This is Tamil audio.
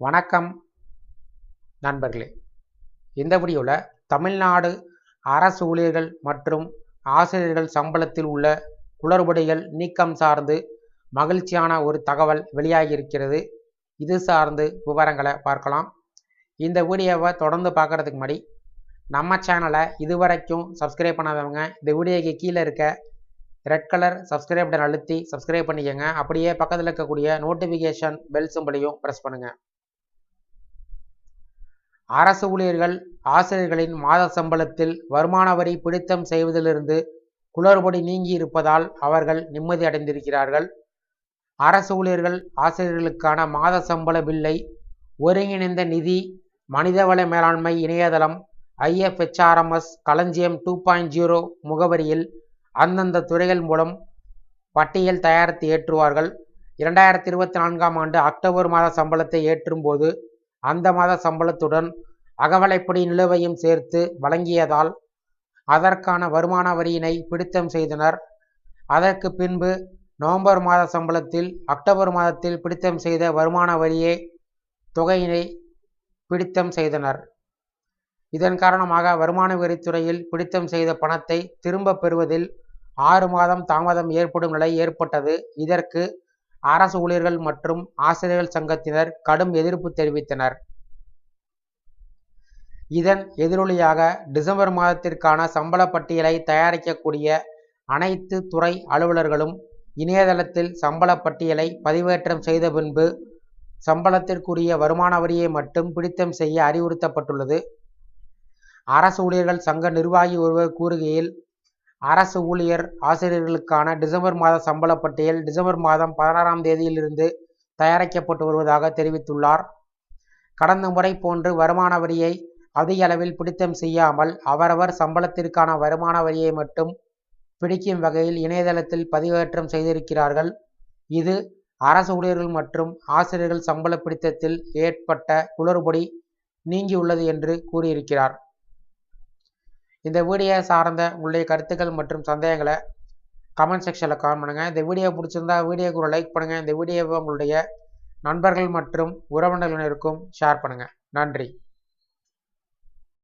வணக்கம் நண்பர்களே. இந்த வீடியோவில் தமிழ்நாடு அரசு ஊழியர்கள் மற்றும் ஆசிரியர்கள் சம்பளத்தில் உள்ள குளறுபடிகள் நீக்கம் சார்ந்து மகிழ்ச்சியான ஒரு தகவல் வெளியாகியிருக்கிறது இது சார்ந்து விவரங்களை பார்க்கலாம். இந்த வீடியோவை தொடர்ந்து பார்க்குறதுக்கு முன்னாடி நம்ம சேனலை இதுவரைக்கும் சப்ஸ்கிரைப் பண்ணாதவங்க இந்த வீடியோக்கு கீழே இருக்க ரெட் கலர் சப்ஸ்கிரைப் பட்டன் அழுத்தி சப்ஸ்கிரைப் பண்ணிக்கோங்க. அப்படியே பக்கத்தில் இருக்கக்கூடிய நோட்டிஃபிகேஷன் பெல் சிம்பிளையும் ப்ரெஸ் பண்ணுங்கள் அரசு ஊழியர்கள் ஆசிரியர்களின் மாத சம்பளத்தில் வருமான வரி பிடித்தம் செய்வதிலிருந்து குளறுபடி நீங்கி இருப்பதால் அவர்கள் நிம்மதி அடைந்திருக்கிறார்கள். அரசு ஊழியர்கள் ஆசிரியர்களுக்கான மாத சம்பள பில்லை ஒருங்கிணைந்த நிதி மனிதவள மேலாண்மை இணையதளம் ஐஎஃப்ஹெச்ஆர்எம்எஸ் களஞ்சியம் டூ பாயிண்ட் ஜீரோ முகவரியில் அந்தந்த துறைகள் மூலம் பட்டியல் தயாரித்து ஏற்றுவார்கள். இரண்டாயிரத்தி இருபத்தி நான்காம் ஆண்டு அக்டோபர் மாத சம்பளத்தை ஏற்றும் போது அந்த மாத சம்பளத்துடன் அகவலைப்படி நிலுவையும் சேர்த்து வழங்கியதால் அதற்கான வருமான வரியினை பிடித்தம் செய்தனர். அதற்கு பின்பு நவம்பர் மாத சம்பளத்தில் அக்டோபர் மாதத்தில் பிடித்தம் செய்த வருமான வரியே தொகையினை பிடித்தம் செய்தனர். இதன் காரணமாக வருமான வரித்துறையில் பிடித்தம் செய்த பணத்தை திரும்ப பெறுவதில் ஆறு மாதம் தாமதம் ஏற்படும் நிலை ஏற்பட்டது. இதற்கு அரசு ஊழியர்கள் மற்றும் ஆசிரியர்கள் சங்கத்தினர் கடும் எதிர்ப்பு தெரிவித்தனர். இதன் எதிரொலியாக டிசம்பர் மாதத்திற்கான சம்பள பட்டியலை தயாரிக்கக்கூடிய அனைத்து துறை அலுவலர்களும் இணையதளத்தில் சம்பள பட்டியலை பதிவேற்றம் செய்த பின்பு சம்பளத்திற்குரிய வருமான வரியை மட்டும் பிடித்தம் செய்ய அறிவுறுத்தப்பட்டுள்ளது. அரசு ஊழியர்கள் சங்க நிர்வாகி ஒருவர் கூறுகையில் அரசு ஊழியர் ஆசிரியர்களுக்கான டிசம்பர் மாத சம்பள பட்டியல் டிசம்பர் மாதம் பதினாறாம் தேதியிலிருந்து தயாரிக்கப்பட்டு வருவதாக தெரிவித்துள்ளார். கடந்த முறை போன்று வருமான வரியை அதிக அளவில் பிடித்தம் செய்யாமல் அவரவர் சம்பளத்திற்கான வருமான வரியை மட்டும் பிடிக்கும் வகையில் இணையதளத்தில் பதிவேற்றம் செய்திருக்கிறார்கள். இது அரசு ஊழியர்கள் மற்றும் ஆசிரியர்கள் சம்பள பிடித்தத்தில் ஏற்பட்ட குளறுபடி நீங்கியுள்ளது என்று கூறியிருக்கிறார். இந்த வீடியோ சார்ந்த உங்களுடைய கருத்துக்கள் மற்றும் சந்தேகங்களை கமெண்ட் செக்ஷனில் கமெண்ட் பண்ணுங்கள் இந்த வீடியோ பிடிச்சிருந்தா வீடியோக்கு ஒரு லைக் பண்ணுங்கள் இந்த வீடியோவை உங்களுடைய நண்பர்கள் மற்றும் உறவினர்களுக்கும் ஷேர் பண்ணுங்கள் நன்றி.